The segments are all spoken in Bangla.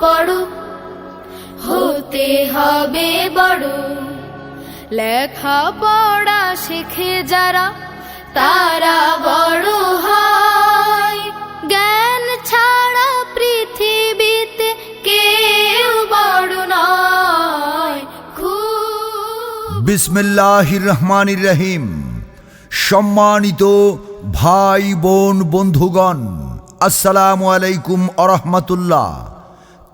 পড়ো হতে হবে বড়। লেখা পড়া শিখে যারা, তারা বড় হয়। জ্ঞান ছাড়া পৃথিবীতে কেউ বড় নয়। খুব বিসমিল্লাহির রহমানির রহিম সম্মানিত ভাই বোন বন্ধুগণ, আসসালামু আলাইকুম আরহামাতুল্লাহ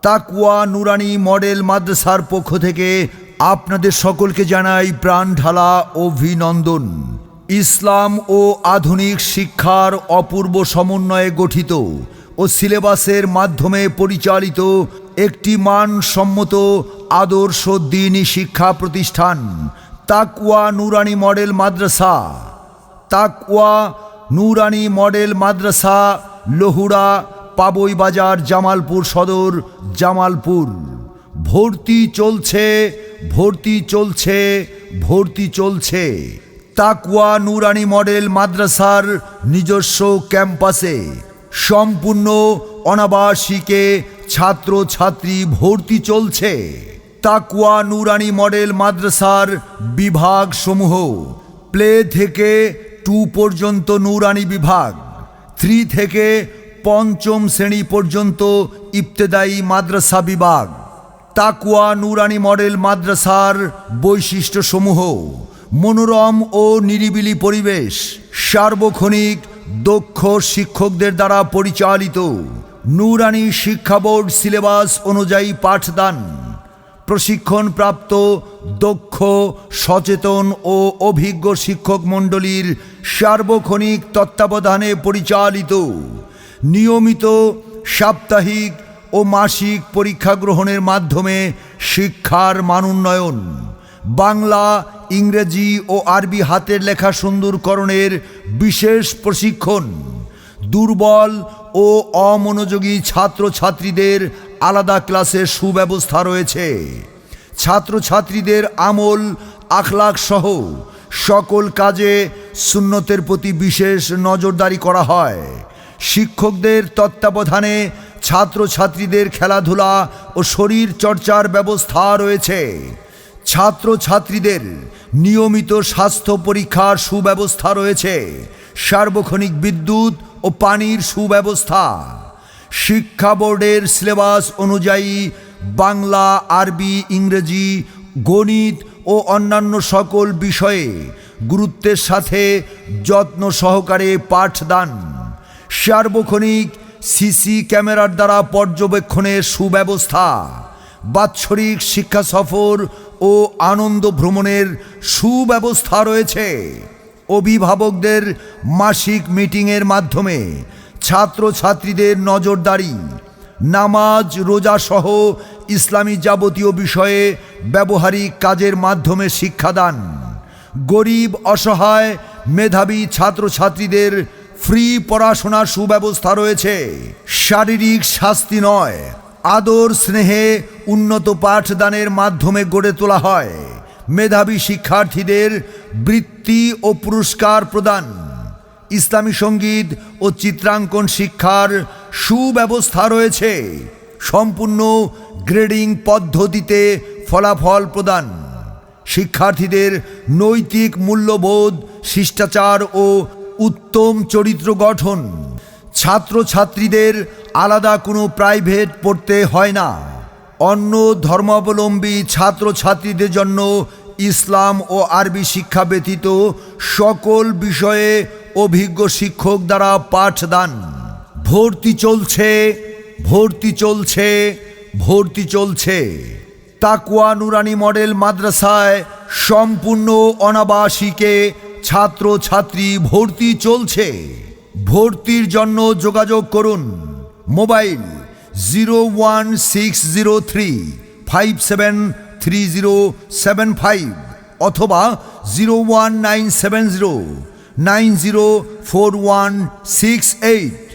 তাকুয়া নুরানি মডেল মাদ্রাসার পক্ষ থেকে আপনাদের সকলকে জানাই প্রাণ ঢালা অভিনন্দন। ইসলাম ও আধুনিক শিক্ষার অপূর্ব সমন্বয়ে গঠিত ও সিলেবাসের মাধ্যমে পরিচালিত একটি মানসম্মত আদর্শ দিনী শিক্ষা প্রতিষ্ঠান, তাকুয়া নুরানি মডেল মাদ্রাসা। তাকুয়া নুরানি মডেল মাদ্রাসা, লহুড়া পাবই বাজার জামালপুর সদর জামালপুর। ভর্তি চলছে ভর্তি চলছে ভর্তি চলছে। তাকুয়া নুরানি মডেল মাদ্রাসার নিজস্ব ক্যাম্পাসে। সম্পূর্ণ অনাবাসিকে ছাত্র ছাত্রী ভর্তি চলছে। তাকুয়া নুরানি মডেল মাদ্রাসার বিভাগ সমূহ প্লে থেকে টু পর্যন্ত নুরানি বিভাগ। থ্রি থেকে পঞ্চম শ্রেণি পর্যন্ত ইবতেদায়ী মাদ্রাসা বিভাগ। তাকুয়া নুরানি মডেল মাদ্রাসার বৈশিষ্ট্যসমূহ, মনোরম ও নিরিবিলি পরিবেশ, সার্বক্ষণিক দক্ষ শিক্ষকদের দ্বারা পরিচালিত, নুরানি শিক্ষা বোর্ড সিলেবাস অনুযায়ী পাঠদান, প্রশিক্ষণপ্রাপ্ত দক্ষ, সচেতন ও অভিজ্ঞ শিক্ষক মণ্ডলীর সার্বক্ষণিক তত্ত্বাবধানে পরিচালিত নিয়মিত সাপ্তাহিক ও মাসিক পরীক্ষা গ্রহণের মাধ্যমে শিক্ষার মানোন্নয়ন বাংলা, ইংরেজি ও আরবি হাতের লেখা সুন্দরকরণের বিশেষ প্রশিক্ষণ। দুর্বল ও অমনোযোগী ছাত্রছাত্রীদের আলাদা ক্লাসের সুব্যবস্থা রয়েছে। ছাত্রছাত্রীদের আমল আখলাক সহ সকল কাজে সুন্নতের প্রতি বিশেষ নজরদারি করা হয়। শিক্ষকদের তত্ত্বাবধানে ছাত্রছাত্রীদের খেলাধুলা ও শরীর চর্চার ব্যবস্থা রয়েছে। ছাত্রছাত্রীদের নিয়মিত স্বাস্থ্য পরীক্ষার সুব্যবস্থা রয়েছে। সার্বক্ষণিক বিদ্যুৎ ও পানির সুব্যবস্থা। শিক্ষা বোর্ডের সিলেবাস অনুযায়ী বাংলা, আরবি, ইংরেজি, গণিত ও অন্যান্য সকল বিষয়ে গুরুত্বের সাথে যত্ন সহকারে পাঠদান। সার্বক্ষণিক সিসি ক্যামেরার দ্বারা পর্যবেক্ষণের সুব্যবস্থা। বাৎসরিক শিক্ষা সফর ও আনন্দ ভ্রমণের সুব্যবস্থা রয়েছে। অভিভাবকদের মাসিক মিটিংয়ের মাধ্যমে ছাত্রছাত্রীদের নজরদারি, নামাজ, রোজা সহ ইসলামী যাবতীয় বিষয়ে ব্যবহারিক কাজের মাধ্যমে শিক্ষাদান। গরিব, অসহায়, মেধাবী ছাত্রছাত্রীদের ফ্রি পড়াশোনার সুব্যবস্থা রয়েছে। শারীরিক শাস্তি নয়, আদর স্নেহে উন্নত পাঠদানের মাধ্যমে গড়ে তোলা হয়। মেধাবী শিক্ষার্থীদের বৃত্তি ও পুরস্কার প্রদান। ইসলামী সংগীত ও চিত্রাঙ্কন শিক্ষার সুব্যবস্থা রয়েছে। সম্পূর্ণ গ্রেডিং পদ্ধতিতে ফলাফল প্রদান। শিক্ষার্থীদের নৈতিক মূল্যবোধ, শিষ্টাচার ও উত্তম চরিত্র গঠন। ছাত্রছাত্রীদের আলাদা কোনো প্রাইভেট পড়তে হয় না। অন্য ধর্মাবলম্বী ছাত্রছাত্রীদের জন্য ইসলাম ও আরবি শিক্ষা ব্যতীত সকল বিষয়ে অভিজ্ঞ শিক্ষক দ্বারা পাঠদান। ভর্তি চলছে ভর্তি চলছে ভর্তি চলছে। তাকুয়া নুরানি মডেল মাদ্রাসায় সম্পূর্ণ অনাবাসিকে ছাত্র ছাত্রী ভর্তি চলছে। ভর্তির জন্য যোগাযোগ করুন। Mobile zero one six zero three five seven three zero seven five অথবা zero one nine seven zero nine zero four one six eight.